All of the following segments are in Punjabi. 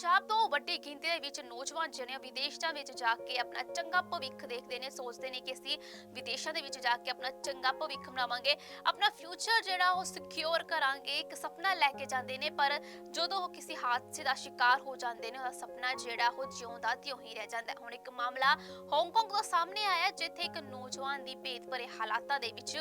ਪੰਜਾਬ ਤੋਂ ਵੱਡੀ ਗਿਣਤੀ ਦੇ ਵਿੱਚ ਨੌਜਵਾਨ ਜਣੇ ਵਿਦੇਸ਼ਾਂ ਵਿੱਚ ਜਾ ਕੇ ਆਪਣਾ ਚੰਗਾ ਭਵਿੱਖ ਦੇਖਦੇ ਨੇ, ਸੋਚਦੇ ਨੇ ਕਿ ਅਸੀਂ ਵਿਦੇਸ਼ਾਂ ਦੇ ਵਿੱਚ ਜਾ ਕੇ ਆਪਣਾ ਚੰਗਾ ਭਵਿੱਖ ਬਣਾਵਾਂਗੇ, ਆਪਣਾ ਫਿਊਚਰ ਜਿਹੜਾ ਉਹ ਸਿਕਿਉਰ ਕਰਾਂਗੇ, ਇੱਕ ਸੁਪਨਾ ਲੈ ਕੇ ਜਾਂਦੇ ਨੇ, ਪਰ ਜਦੋਂ ਉਹ ਕਿਸੇ ਹਾਦਸੇ ਦਾ ਸ਼ਿਕਾਰ ਹੋ ਜਾਂਦੇ ਨੇ ਉਹਦਾ ਸੁਪਨਾ ਜਿਹੜਾ ਉਹ ਜਿਉਂਦਾ ਤਿਉਂ ਹੀ ਰਹਿ ਜਾਂਦਾ। ਹੁਣ ਇੱਕ ਮਾਮਲਾ ਹਾਂਗਕਾਂਗ ਤੋਂ ਸਾਹਮਣੇ ਆਇਆ, ਜਿੱਥੇ ਇੱਕ ਨੌਜਵਾਨ ਦੀ ਭੇਦ ਭਰੇ ਹਾਲਾਤਾਂ ਦੇ ਵਿੱਚ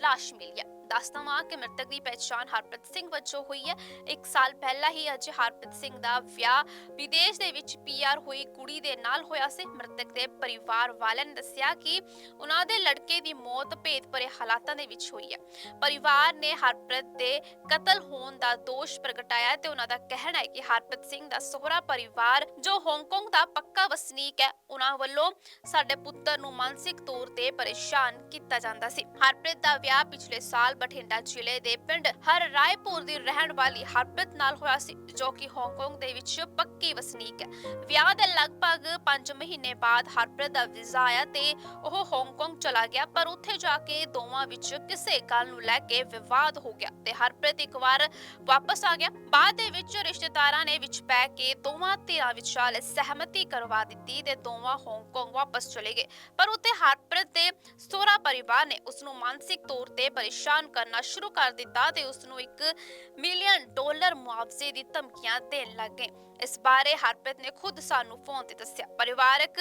ਲਾਸ਼ ਮਿਲੀ ਹੈ। ਦੱਸ ਹਾਂ ਕਿ ਮ੍ਰਿਤਕ ਦੀ ਪਛਾਣ ਹਰਪ੍ਰੀਤ ਸਿੰਘ ਵਜੋਂ ਹੋਈ ਹੈ। ਇੱਕ ਸਾਲ ਪਹਿਲਾਂ ਹੀ ਅੱਜ ਹਰਪ੍ਰੀਤ ਸਿੰਘ ਦਾ ਵਿਆਹ ਵਿਦੇਸ਼ ਦੇ ਵਿੱਚ ਪੀਆਰ ਹੋਈ ਕੁੜੀ ਦੇ ਨਾਲ ਹੋਇਆ ਸੀ। ਮ੍ਰਿਤਕ ਦੇ ਪਰਿਵਾਰ ਵਾਲਿਆਂ ਨੇ ਦੱਸਿਆ ਕਿ ਉਹਨਾਂ ਦੇ ਲੜਕੇ ਦੀ ਮੌਤ ਭੇਦ ਭਰੇ ਹਾਲਾਤਾਂ ਦੇ ਵਿੱਚ ਹੋਈ ਹੈ। ਪਰਿਵਾਰ ਨੇ ਹਰਪ੍ਰੀਤ ਦੇ ਕਤਲ ਹੋਣ ਦਾ ਦੋਸ਼ ਪ੍ਰਗਟਾਇਆ ਤੇ ਉਹਨਾਂ ਦਾ ਕਹਿਣਾ ਹੈ ਕਿ ਹਰਪ੍ਰੀਤ ਸਿੰਘ ਦਾ ਸਹੁਰਾ ਪਰਿਵਾਰ, ਜੋ ਹਾਂਗਕਾਂਗ ਦਾ ਪੱਕਾ ਵਸਨੀਕ ਹੈ, ਉਹਨਾਂ ਵੱਲੋਂ ਸਾਡੇ ਪੁੱਤਰ ਨੂੰ ਮਾਨਸਿਕ ਤੌਰ ਤੇ ਪਰੇਸ਼ਾਨ ਕੀਤਾ ਜਾਂਦਾ ਸੀ। ਹਰਪ੍ਰੀਤ ਦਾ ਵਿਆਹ ਪਿਛਲੇ ਸਾਲ ਬਠਿੰਡਾ ਜ਼ਿਲ੍ਹੇ ਦੇ ਪਿੰਡ ਹਰ ਰਾਏਪੁਰ ਦੀ ਰਹਿਣ ਵਾਲੀ ਹਰਪ੍ਰੀਤ ਨਾਲ ਹੋਇਆ ਸੀ, ਜੋ ਕਿ ਹਾਂਗਕਾਂਗ ਦੇ ਵਿੱਚ ਪੱਕੀ ਵਸਨੀਕ ਹੈ। ਵਿਆਹ ਦੇ ਲਗਭਗ 5 ਮਹੀਨੇ ਬਾਅਦ ਹਰਪ੍ਰੀਤ ਦਾ ਵੀਜ਼ਾ ਆਇਆ ਤੇ ਉਹ ਹਾਂਗਕਾਂਗ ਚਲਾ ਗਿਆ, ਪਰ ਉੱਥੇ ਜਾ ਕੇ ਦੋਵਾਂ ਵਿੱਚ ਕਿਸੇ ਗੱਲ ਨੂੰ ਲੈ ਕੇ ਵਿਵਾਦ ਹੋ ਗਿਆ ਤੇ ਹਰਪ੍ਰੀਤ ਇੱਕ ਵਾਰ ਵਾਪਸ ਆ ਗਿਆ। ਬਾਅਦ ਦੇ ਵਿੱਚ ਰਿਸ਼ਤੇਦਾਰਾਂ ਨੇ ਵਿੱਚ ਪੈ ਕੇ ਦੋਵਾਂ ਧਿਰਾਂ ਵਿਚਾਲੇ ਸਹਿਮਤੀ ਕਰਵਾ ਦਿੱਤੀ ਤੇ ਦੋਵਾਂ ਹਾਂਗਕਾਂਗ ਵਾਪਸ ਚਲੇ ਗਏ। ਪਰ ਉੱਥੇ ਹਰਪ੍ਰੀਤ ਦੇ ਸਹੁਰਾ ਪਰਿਵਾਰ ਨੇ ਉਸ ਨੂੰ ਮਾਨਸਿਕ ਤੌਰ ਤੇ ਪਰੇਸ਼ਾਨ ਕਰਨਾ ਸ਼ੁਰੂ ਕਰ ਦਿੱਤਾ ਤੇ ਉਸ ਨੂੰ ਇੱਕ ਮਿਲੀਅਨ ਡਾਲਰ ਮੁਆਵਜ਼ੇ ਦੀ ਧਮਕੀਆਂ ਦੇਣ ਲੱਗ ਗਏ। ਇਸ ਬਾਰੇ ਹਰਪ੍ਰੀਤ ਨੇ ਖੁਦ ਸਾਨੂੰ ਫੋਨ ਤੇ ਦੱਸਿਆ। ਪਰਿਵਾਰਕ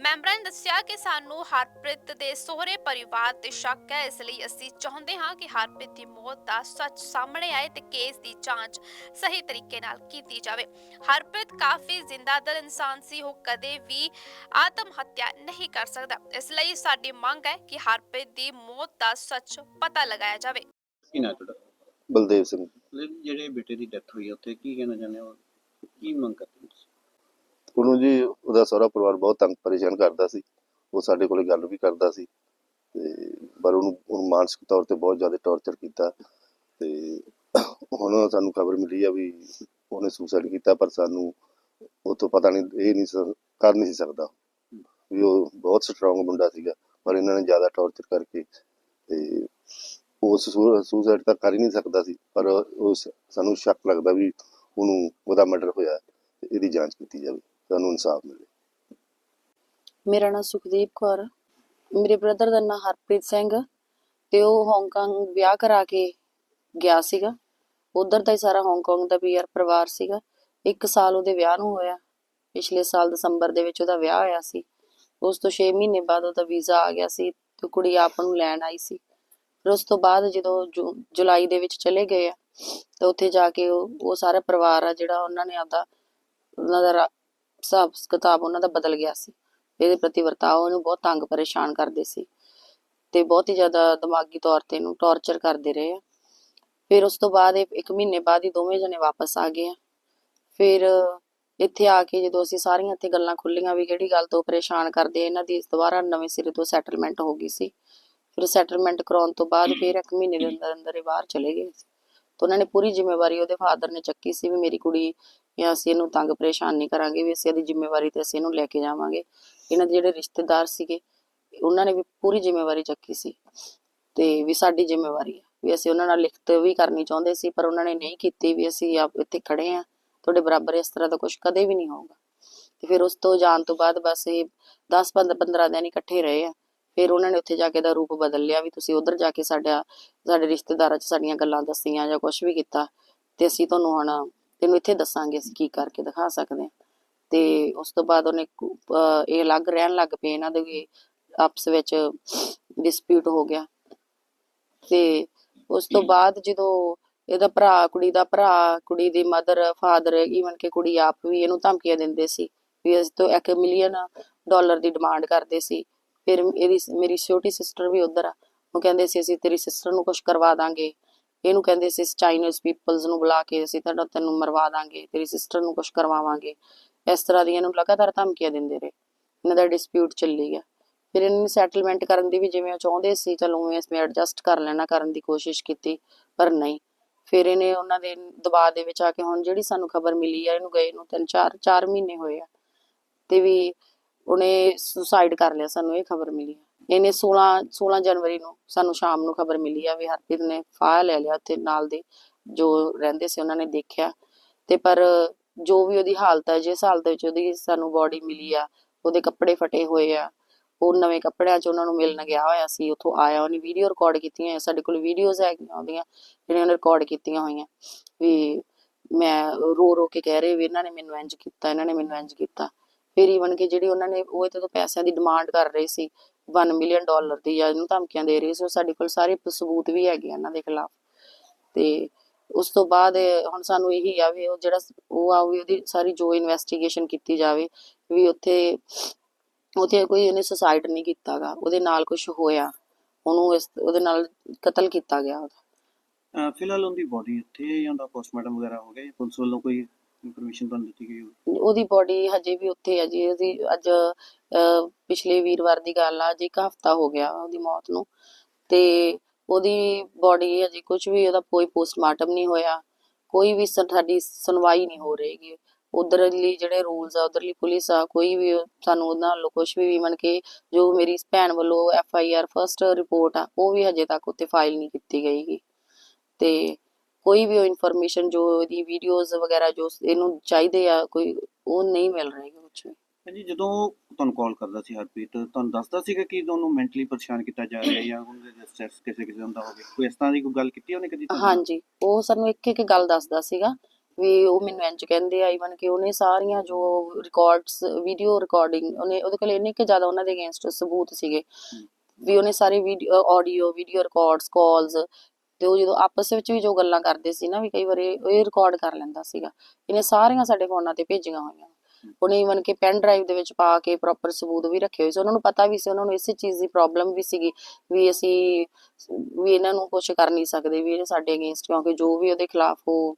ਮੈਂਬਰਾਂ ਨੇ ਦੱਸਿਆ ਕਿ ਸਾਨੂੰ ਹਰਪ੍ਰੀਤ ਦੇ ਸਹੁਰੇ ਪਰਿਵਾਰ ਤੇ ਸ਼ੱਕ ਹੈ। ਇਸ ਲਈ ਅਸੀਂ ਚਾਹੁੰਦੇ ਹਾਂ ਕਿ ਹਰਪ੍ਰੀਤ ਦੀ ਮੌਤ ਦਾ ਸੱਚ ਸਾਹਮਣੇ ਆਏ ਤੇ ਕੇਸ ਦੀ ਜਾਂਚ ਸਹੀ ਤਰੀਕੇ ਨਾਲ ਕੀਤੀ ਜਾਵੇ। ਹਰਪ੍ਰੀਤ ਕਾਫੀ ਜ਼ਿੰਦਾਦਿਲ ਇਨਸਾਨ ਸੀ। ਉਹ ਕਦੇ ਵੀ ਆਤਮ ਹੱਤਿਆ ਨਹੀਂ ਕਰ ਸਕਦਾ। ਇਸ ਲਈ ਸਾਡੀ ਮੰਗ ਹੈ ਕਿ ਹਰਪ੍ਰੀਤ ਦੀ ਮੌਤ ਦਾ ਸੱਚ ਪਤਾ ਲਗਾਇਆ ਜਾਵੇ। ਕੀ ਨਾ ਤੁਹਾਡਾ? ਬਲਦੇਵ ਸਿੰਘ। ਜਿਹੜੇ ਬੇਟੇ ਦੀ ਡੈਥ ਹੋਈ ਉੱਥੇ ਕੀ ਕਹਿਣਾ ਚਾਹੁੰਦੇ ਹੋ? ਕੀ ਮੰਗ ਕਰਦੇ ਹੋ ਤੁਸੀਂ? ਉਹਨੂੰ ਜੀ ਉਹਦਾ ਸਹੁਰਾ ਪਰਿਵਾਰ ਬਹੁਤ ਤੰਗ ਪਰੇਸ਼ਾਨ ਕਰਦਾ ਸੀ। ਉਹ ਸਾਡੇ ਕੋਲੇ ਗੱਲ ਵੀ ਕਰਦਾ ਸੀ। ਤੇ ਪਰ ਉਹਨੂੰ ਉਹਨੂੰ ਮਾਨਸਿਕ ਤੌਰ ਤੇ ਬਹੁਤ ਜ਼ਿਆਦਾ ਟੌਰਚਰ ਕੀਤਾ। ਤੇ ਹੁਣ ਸਾਨੂੰ ਖਬਰ ਮਿਲੀ ਆ ਵੀ ਉਹਨੇ ਸੁਸਾਈਡ ਕੀਤਾ, ਪਰ ਸਾਨੂੰ ਉਹ ਤੋਂ ਪਤਾ ਨਹੀਂ, ਇਹ ਨਹੀਂ ਸ- ਕਰ ਨਹੀਂ ਸਕਦਾ। ਵੀ ਉਹ ਬਹੁਤ ਸਟਰੋਂਗ ਮੁੰਡਾ ਸੀਗਾ, ਪਰ ਇਹਨਾਂ ਨੇ ਜ਼ਿਆਦਾ ਟੌਰਚਰ ਕਰਕੇ ਤੇ ਉਹ ਸੁਸਾਈਡ ਤਾਂ ਕਰ ਹੀ ਨਹੀਂ ਸਕਦਾ ਸੀ। ਪਰ ਉਹ ਸਾਨੂੰ ਸ਼ੱਕ ਲੱਗਦਾ ਵੀ ਉਹਨੂੰ ਉਹਦਾ ਮਰਡਰ ਹੋਇਆ ਤੇ ਇਹਦੀ ਜਾਂਚ ਕੀਤੀ ਜਾਵੇ, ਸਾਨੂੰ ਇਨਸਾਫ ਮਿਲੇ। ਮੇਰਾ ਨਾਮ ਸੁਖਦੀਪ ਕੌਰ ਮੇਰੇ ਬ੍ਰਦਰ ਦਾ ਨਾਮ ਹਰਪ੍ਰੀਤ ਸਿੰਘ ਤੇ ਉਹ ਹਾਂਗਕਾਂਗ ਵਿਆਹ ਕਰਾ ਕੇ ਗਿਆ ਸੀਗਾ। ਉਧਰ ਦਾ ਹੀ ਸਾਰਾ ਹਾਂਗਕਾਂਗ ਦਾ ਪੀਆਰ ਪਰਿਵਾਰ ਸੀਗਾ। ਇੱਕ ਸਾਲ ਉਹਦੇ ਵਿਆਹ ਨੂੰ ਹੋਇਆ। ਪਿਛਲੇ ਸਾਲ ਦਸੰਬਰ ਦੇ ਵਿੱਚ ਉਹਦਾ ਵਿਆਹ ਹੋਇਆ ਸੀ। ਉਸ ਤੋਂ 6 ਮਹੀਨੇ ਬਾਅਦ ਉਹਦਾ ਵੀਜ਼ਾ ਆ ਗਿਆ ਸੀ ਤੇ ਕੁੜੀ ਆਪ ਨੂੰ ਲੈਣ ਆਈ ਸੀ। ਫਿਰ ਉਸ ਤੋਂ ਬਾਅਦ ਜਦੋਂ ਜੁਲਾਈ ਦੇ ਵਿੱਚ ਚਲੇ ਗਏ ਆ ਤਾਂ ਉੱਥੇ ਜਾ ਕੇ ਉਹ ਉਹ ਸਾਰਾ ਪਰਿਵਾਰ ਆ ਜਿਹੜਾ ਉਹਨਾਂ ਨੇ ਆਪਦਾ ਉਹਨਾਂ ਦਾ ਰਾ- ਹਿਸਾਬ ਕਿਤਾਬ ਉਹਨਾਂ ਦਾ ਬਦਲ ਗਿਆ ਸੀ। ਇਹਦੇ ਪ੍ਰਤੀ ਵਰਤਾਓ ਉਹਨੂੰ ਬਹੁਤ ਤੰਗ ਪਰੇਸ਼ਾਨ ਕਰਦੇ ਸੀ ਤੇ ਬਹੁਤ ਹੀ ਜ਼ਿਆਦਾ ਦਿਮਾਗੀ ਤੌਰ ਤੇ ਇਹਨੂੰ ਟੌਰਚਰ ਕਰਦੇ ਰਹੇ ਆ। ਫਿਰ ਉਸ ਤੋਂ ਬਾਅਦ ਇਹ ਇੱਕ ਮਹੀਨੇ ਬਾਅਦ ਹੀ ਦੋਵੇਂ ਜਣੇ ਵਾਪਸ ਆ ਗਏ ਆ। ਫਿਰ ਇੱਥੇ ਆ ਕੇ ਜਦੋਂ ਅਸੀਂ ਸਾਰੀਆਂ ਇੱਥੇ ਗੱਲਾਂ ਖੁੱਲੀਆਂ ਵੀ ਕਿਹੜੀ ਗੱਲ ਤੋਂ ਪਰੇਸ਼ਾਨ ਕਰਦੇ ਇਹਨਾਂ ਦੀ ਦੁਬਾਰਾ ਨਵੇਂ ਸਿਰੇ ਤੋਂ ਸੈਟਲਮੈਂਟ ਹੋ ਗਈ ਸੀ। ਫਿਰ ਸੈਟਲਮੈਂਟ ਕਰਾਉਣ ਤੋਂ ਬਾਅਦ ਫਿਰ ਇੱਕ ਮਹੀਨੇ ਦੇ ਅੰਦਰ ਅੰਦਰ ਇਹ ਬਾਹਰ ਚਲੇ ਗਏ ਸੀ। ਤਾਂ ਉਹਨਾਂ ਨੇ ਪੂਰੀ ਜ਼ਿੰਮੇਵਾਰੀ ਉਹਦੇ ਫਾਦਰ ਨੇ ਚੱਕੀ ਸੀ ਵੀ ਮੇਰੀ ਕੁੜੀ ਜਾਂ ਅਸੀਂ ਇਹਨੂੰ ਤੰਗ ਪਰੇਸ਼ਾਨ ਨਹੀਂ ਕਰਾਂਗੇ, ਵੀ ਅਸੀਂ ਇਹਦੀ ਜ਼ਿੰਮੇਵਾਰੀ ਤੇ ਅਸੀਂ ਇਹਨੂੰ ਲੈ ਕੇ ਜਾਵਾਂਗੇ। ਇਹਨਾਂ ਦੇ ਜਿਹੜੇ ਰਿਸ਼ਤੇਦਾਰ ਸੀਗੇ, ਉਹਨਾਂ ਨੇ ਵੀ ਪੂਰੀ ਜ਼ਿੰਮੇਵਾਰੀ ਚੱਕੀ ਸੀ। ਤੇ ਵੀ ਸਾਡੀ ਜ਼ਿੰਮੇਵਾਰੀ ਹੈ ਵੀ ਅਸੀਂ ਉਹਨਾਂ ਨਾਲ ਲਿਖਤ ਵੀ ਕਰਨੀ ਚਾਹੁੰਦੇ ਸੀ, ਪਰ ਉਹਨਾਂ ਨੇ ਨਹੀਂ ਕੀਤੀ ਵੀ ਅਸੀਂ ਆਪ ਇੱਥੇ ਖੜੇ ਆ। ਤੁਹਾਡੇ ਬਰਾਬਰ ਇਸ ਤਰ੍ਹਾਂ ਦਾ ਕੁਝ ਕਦੇ ਵੀ ਨਹੀਂ ਹੋਊਗਾ। ਤੇ ਫਿਰ ਉਸ ਤੋਂ ਜਾਣ ਤੋਂ ਬਾਅਦ ਬਸ ਇਹ 10 15 ਦਿਨ ਇਕੱਠੇ ਰਹੇ ਆ। ਫਿਰ ਉਹਨਾਂ ਨੇ ਉੱਥੇ ਜਾ ਕੇ ਦਾ ਰੂਪ ਬਦਲ ਲਿਆ ਵੀ ਤੁਸੀਂ ਉਧਰ ਜਾ ਕੇ ਸਾਡਾ, ਸਾਡੇ ਰਿਸ਼ਤੇਦਾਰਾਂ 'ਚ ਸਾਡੀਆਂ ਗੱਲਾਂ ਦੱਸੀਆਂ ਜਾਂ ਕੁਝ ਵੀ ਕੀਤਾ ਤੇ ਅਸੀਂ ਤੁਹਾਨੂੰ ਹੁਣ ਤੈਨੂੰ ਇੱਥੇ ਦੱਸਾਂਗੇ ਅਸੀਂ ਕੀ ਕਰਕੇ ਦਿਖਾ ਸਕਦੇ ਹਾਂ। ਤੇ ਉਸ ਤੋਂ ਬਾਅਦ ਉਹਨੇ ਇਹ ਅਲੱਗ ਰਹਿਣ ਲੱਗ ਪਏ ਇਹਨਾਂ ਦੇ ਆਪਸ ਵਿੱਚ ਡਿਸਪਿਊਟ ਹੋ ਗਿਆ। ਤੇ ਉਸ ਤੋਂ ਬਾਅਦ ਜਦੋਂ ਇਹਦਾ ਭਰਾ, ਕੁੜੀ ਦਾ ਭਰਾ, ਕੁੜੀ ਦੀ ਮਦਰ ਫਾਦਰ ਈਵਨ ਕਿ ਕੁੜੀ ਆਪ ਵੀ ਇਹਨੂੰ ਧਮਕੀਆਂ ਦਿੰਦੇ ਸੀ ਵੀ ਇਸ ਤੋਂ 1 ਮਿਲੀਅਨ ਡਾਲਰ ਦੀ ਡਿਮਾਂਡ ਕਰਦੇ ਸੀ। ਫਿਰ ਇਹਦੀ ਮੇਰੀ ਛੋਟੀ ਸਿਸਟਰ ਵੀ ਉਧਰ ਆ। ਉਹ ਕਹਿੰਦੇ ਸੀ, ਅਸੀਂ ਤੇਰੀ ਸਿਸਟਰ ਨੂੰ ਕੁਝ ਕਰਵਾ ਦਾਂਗੇ। ਇਹਨੂੰ ਕਹਿੰਦੇ ਸੀ ਚਾਈਨੀਜ਼ ਪੀਪਲਸ ਨੂੰ ਬੁਲਾ ਕੇ ਅਸੀਂ ਤੁਹਾਡਾ ਤੈਨੂੰ ਮਰਵਾ ਦਾਂਗੇ, ਤੇਰੀ ਸਿਸਟਰ ਨੂੰ ਕੁਝ ਕਰਵਾਵਾਂਗੇ। ਇਸ ਤਰ੍ਹਾਂ ਦੀਆਂ ਇਹਨੂੰ ਲਗਾਤਾਰ ਧਮਕੀਆਂ ਦਿੰਦੇ ਰਹੇ। ਇਹਨਾਂ ਦਾ ਡਿਸਪਿਊਟ ਚੱਲੀ ਗਿਆ। ਫਿਰ ਇਹਨਾਂ ਨੇ ਸੈਟਲਮੈਂਟ ਕਰਨ ਦੀ ਵੀ ਜਿਵੇਂ ਉਹ ਚਾਹੁੰਦੇ ਸੀ, ਚਲੋ ਉਵੇਂ ਅਸੀਂ ਐਡਜਸਟ ਕਰ ਲੈਣਾ ਕਰਨ ਦੀ ਕੋਸ਼ਿਸ਼ ਕੀਤੀ, ਪਰ ਨਹੀਂ। ਫਿਰ ਇਹਨੇ ਉਹਨਾਂ ਦੇ ਦਬਾਅ ਦੇ ਵਿੱਚ ਆ ਕੇ ਹੁਣ ਜਿਹੜੀ ਸਾਨੂੰ ਖਬਰ ਮਿਲੀ ਆ, ਇਹਨੂੰ ਗਏ ਨੂੰ ਤਿੰਨ ਚਾਰ ਚਾਰ ਮਹੀਨੇ ਹੋਏ ਆ। ਤੇ ਵੀ ਉਹਨੇ ਸੁਸਾਈਡ ਕਰ ਲਿਆ, ਸਾਨੂੰ ਇਹ ਖਬਰ ਮਿਲੀ ਆ। ਇਹਨੇ 16 16 ਜਨਵਰੀ ਨੂੰ ਸਾਨੂੰ ਸ਼ਾਮ ਨੂੰ ਖਬਰ ਮਿਲੀ ਆ ਵੀ ਹਰਪ੍ਰੀਤ ਨੇ ਫਾਹ ਲੈ ਲਿਆ ਤੇ ਨਾਲ ਦੇ, ਜੋ ਰਹਿੰਦੇ ਸੀ ਉਹਨਾਂ ਨੇ ਦੇਖਿਆ ਤੇ ਪਰ ਜੋ ਵੀ ਉਹਦੀ ਹਾਲਤ ਹੈ ਜਿਸ ਹਾਲਤ ਵਿੱਚ ਉਹਦੀ ਸਾਨੂੰ ਬੋਡੀ ਮਿਲੀ ਆ, ਉਹਦੇ ਕੱਪੜੇ ਫਟੇ ਹੋਏ ਆ, ਉਹ ਨਵੇਂ ਕੱਪੜਿਆਂ 'ਚ ਉਹਨਾਂ ਨੂੰ ਮਿਲਣ ਗਿਆ ਹੋਇਆ ਸੀ, ਉੱਥੋਂ ਆਇਆ, ਉਹਨੇ ਵੀਡੀਓ ਰਿਕਾਰਡ ਕੀਤੀਆਂ ਹੋਈਆਂ, ਸਾਡੇ ਕੋਲ ਵੀਡੀਓਜ਼ ਹੈਗੀਆਂ ਉਹਦੀਆਂ, ਜਿਹੜੀਆਂ ਉਹਨੇ ਰਿਕਾਰਡ ਕੀਤੀਆਂ ਹੋਈਆਂ, ਵੀ ਮੈਂ ਰੋ ਰੋ ਕੇ ਕਹਿ ਰਹੇ ਵੀ ਇਹਨਾਂ ਨੇ ਮੈਨੂੰ ਇੰਜ ਕੀਤਾ, ਇਹਨਾਂ ਨੇ ਮੈਨੂੰ ਇੰਜ ਕੀਤਾ ਫਿਰ ਈਵਨ ਕਿ ਜਿਹੜੀ ਉਹਨਾਂ ਨੇ ਉਹ ਇਹਦੇ ਤੋਂ ਪੈਸਿਆਂ ਦੀ ਡਿਮਾਂਡ ਕਰ ਰਹੇ ਸੀ 1 ਮਿਲੀਅਨ ਡਾਲਰ ਦੀ ਜਾਂ ਇਹਨੂੰ ਧਮਕੀਆਂ ਦੇ ਰਹੇ ਸੀ, ਉਹ ਸਾਡੇ ਕੋਲ ਸਾਰੇ ਸਬੂਤ ਵੀ ਹੈਗੇ ਇਹਨਾਂ ਦੇ ਖਿਲਾਫ। ਤੇ ਉਸ ਤੋਂ ਬਾਅਦ ਹੁਣ ਸਾਨੂੰ ਇਹੀ ਆ ਵੀ ਉਹ ਜਿਹੜਾ ਉਹ ਆ ਵੀ ਉਹਦੀ ਸਾਰੀ ਜੋ ਇਨਵੈਸਟੀਗੇਸ਼ਨ ਕੀਤੀ ਜਾਵੇ, ਵੀ ਉੱਥੇ ਉੱਥੇ ਕੋਈ ਉਹਨੇ ਸੁਸਾਈਡ ਨਹੀਂ ਕੀਤਾਗਾ ਉਹਦੇ ਨਾਲ ਕੁਝ ਹੋਇਆ, ਉਹਨੂੰ ਇਸ, ਉਹਦੇ ਨਾਲ ਕਤਲ ਕੀਤਾ ਗਿਆ ਉਹਦਾ। ਫਿਲਹਾਲ ਉਹਦੀ ਬੋਡੀ ਇੱਥੇ ਜਾਂ ਉਹਦਾ ਪੋਸਟਮਾਰਟਮ ਵਗੈਰਾ ਹੋ ਗਿਆ ਜਾਂ ਪੁਲਿਸ ਵੱਲੋਂ ਕੋਈ ਇਨਫੋਰਮੇਸ਼ਨ ਤੁਹਾਨੂੰ ਦਿੱਤੀ ਗਈ ਹੋਵੇ? ਉਹਦੀ ਬੋਡੀ ਹਜੇ ਵੀ ਉੱਥੇ ਹੈ ਜੀ ਉਹਦੀ ਅੱਜ ਅਹ, ਪਿਛਲੇ ਵੀਰਵਾਰ ਦੀ ਗੱਲ ਆ ਜੀ ਇੱਕ ਹਫਤਾ ਹੋ ਗਿਆ ਉਹਦੀ ਮੌਤ ਨੂੰ। ਤੇ ਉਹਦੀ ਬੋਡੀ ਹਜੇ ਕੁਝ ਵੀ ਉਹਦਾ ਕੋਈ ਪੋਸਟਮਾਰਟਮ ਨਹੀਂ ਹੋਇਆ ਕੋਈ ਵੀ ਸਾ- ਸਾਡੀ ਸੁਣਵਾਈ ਨਹੀਂ ਹੋ ਰਹੀਗੀ ਉਧਰਲੀ ਜਿਹੜੇ ਰੂਲਸ ਆ ਉਧਰਲੀ ਪੁਲਿਸ ਆ ਕੋਈ ਵੀ ਸਾਨੂੰ ਉਹਨਾਂ ਵੱਲੋਂ ਕੁਝ ਵੀ ਮਨ ਕੇ ਜੋ ਮੇਰੀ ਭੈਣ ਵੱਲੋਂ F I R first report ਆ ਉਹ ਵੀ ਹਜੇ ਤੱਕ ਉੱਤੇ ਫਾਈਲ ਨਹੀਂ ਕੀਤੀ ਗਈਗੀ ਤੇ ਕੋਈ ਵੀ ਉਹ ਇਨਫੋਰਮੇਸ਼ਨ ਜੋ ਇਹਦੀ ਵੀਡੀਓਜ਼ ਵਗੈਰਾ ਜੋ ਇਹਨੂੰ ਚਾਹੀਦੇ ਆ ਕੋਈ ਉਹ ਨਹੀਂ ਮਿਲ ਰਹੀ ਕੁਝ ਵੀ ਹਾਂਜੀ ਜਦੋਂ ਤੁਹਾਨੂੰ ਕਾਲ ਕਰਦਾ ਸੀ ਹਰਪ੍ਰੀਤ ਤੁਹਾਨੂੰ ਦੱਸਦਾ ਸੀਗਾ ਕਿ ਤੁਹਾਨੂੰ ਮੈਂਟਲੀ ਪਰੇਸ਼ਾਨ ਕੀਤਾ ਜਾ ਰਿਹਾ ਜਾਂ ਉਹਦੇ ਸਟ੍ਰੈਸ ਕਿਸੇ ਕਿਸਮ ਦਾ ਹੋਵੇ ਕੋਈ ਇਸ ਤਰ੍ਹਾਂ ਦੀ ਕੋਈ ਗੱਲ ਕੀਤੀ ਉਹਨੇ ਕਦੀ? ਹਾਂਜੀ ਉਹ ਸਾਨੂੰ ਇੱਕ ਇੱਕ ਗੱਲ ਦੱਸਦਾ ਸੀਗਾ ਵੀ ਉਹ ਮੈਨੂੰ ਇੰਜ ਕਹਿੰਦੇ ਆ ਇਵਨ ਕਿ ਉਹਨੇ ਸਾਰੀਆਂ ਜੋ ਰਿਕਾਰਡਸ ਵੀਡੀਓ ਰਿਕਾਰਡਿੰਗ ਉਹਨੇ ਉਹਦੇ ਕੋਲ ਇੰਨੇ ਕਿ ਜ਼ਿਆਦਾ ਉਹਨਾਂ ਦੇ ਅਗੇਂਸਟ ਸਬੂਤ ਸੀਗੇ ਵੀ ਉਹਨੇ ਸਾਰੇ video audio video records calls ਤੇ ਉਹ ਜਦੋਂ ਆਪਸ ਵਿੱਚ ਵੀ ਜੋ ਗੱਲਾਂ ਕਰਦੇ ਸੀ ਨਾ ਵੀ ਕਈ ਵਾਰੀ ਇਹ ਰਿਕਾਰਡ ਕਰ ਲੈਂਦਾ ਸੀਗਾ, ਇਹਨੇ ਸਾਰੀਆਂ ਸਾਡੇ ਫੋਨਾਂ ਤੇ ਭੇਜੀਆਂ ਹੋਈਆਂ। ਉਹਨੇ ਇਵਨ ਕਿ ਪੈਨ ਡਰਾਈਵ ਦੇ ਵਿੱਚ ਪਾ ਕੇ ਪ੍ਰੋਪਰ ਸਬੂਤ ਵੀ ਰੱਖੇ ਹੋਏ ਸੀ। ਉਹਨਾਂ ਨੂੰ ਪਤਾ ਵੀ ਸੀ, ਉਹਨਾਂ ਨੂੰ ਇਸੇ ਚੀਜ਼ ਦੀ ਪ੍ਰੋਬਲਮ ਵੀ ਸੀਗੀ ਵੀ ਅਸੀਂ ਵੀ ਇਹਨਾਂ ਨੂੰ ਕੁਝ ਕਰ ਨਹੀਂ ਸਕਦੇ, ਵੀ ਇਹ ਸਾਡੇ ਅਗੇਂਸਟ ਕਿਉਂਕਿ ਜੋ ਵੀ ਉਹਦੇ ਖਿਲਾਫ ਉਹ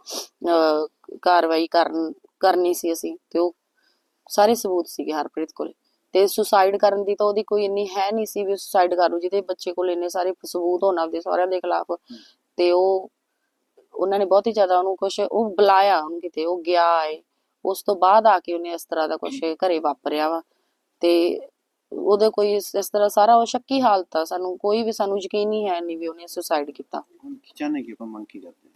ਕਾਰਵਾਈ ਕਰਨ, ਕਰਨੀ ਸੀ ਅਸੀਂ। ਤੇ ਉਹ ਸਾਰੇ ਸਬੂਤ ਸੀਗੇ ਹਰਪ੍ਰੀਤ ਕੋਲੇ। ਤੇ ਸੁਸਾਈਡ ਕਰਨ ਦੀ ਤਾਂ ਉਹਦੀ ਕੋਈ ਇੰਨੀ ਹੈ ਨਹੀਂ ਸੀ ਵੀ ਸੁਸਾਈਡ ਕਰ ਲੂ ਜਿਹਦੇ ਬੱਚੇ ਕੋਲ ਇੰਨੇ ਸਾਰੇ ਸਬੂਤ ਹੋਣ ਆਪਦੇ ਸਹੁਰਿਆਂ ਦੇ ਖਿਲਾਫ। ਤੇ ਉਹ ਉਹਨਾਂ ਨੇ ਬਹੁਤ ਹੀ ਜ਼ਿਆਦਾ ਉਹਨੂੰ ਕੁਝ ਉਹ ਬੁਲਾਇਆ ਉਹਨੂੰ ਕਿਤੇ ਉਹ ਗਿਆ ਏ। ਉਸ ਤੋਂ ਬਾਅਦ ਆ ਕੇ ਉਹਨੇ ਇਸ ਤਰ੍ਹਾਂ ਦਾ ਕੁਝ ਘਰੇ ਵਾਪਰਿਆ ਵਾ। ਤੇ ਉਹਦਾ ਕੋਈ ਇਸ ਤਰ੍ਹਾਂ ਸਾਰਾ ਉਹ ਸ਼ੱਕੀ ਹਾਲਤ ਆ ਸਾਨੂੰ ਕੋਈ ਵੀ ਸਾਨੂੰ ਯਕੀਨ ਨਹੀਂ ਹੈ ਨਹੀਂ ਵੀ ਉਹਨੇ ਸੁਸਾਈਡ ਕੀਤਾ। ਹੁਣ ਕੀ ਆਪਾਂ ਮੰਗ ਕੀ ਕਰਦੇ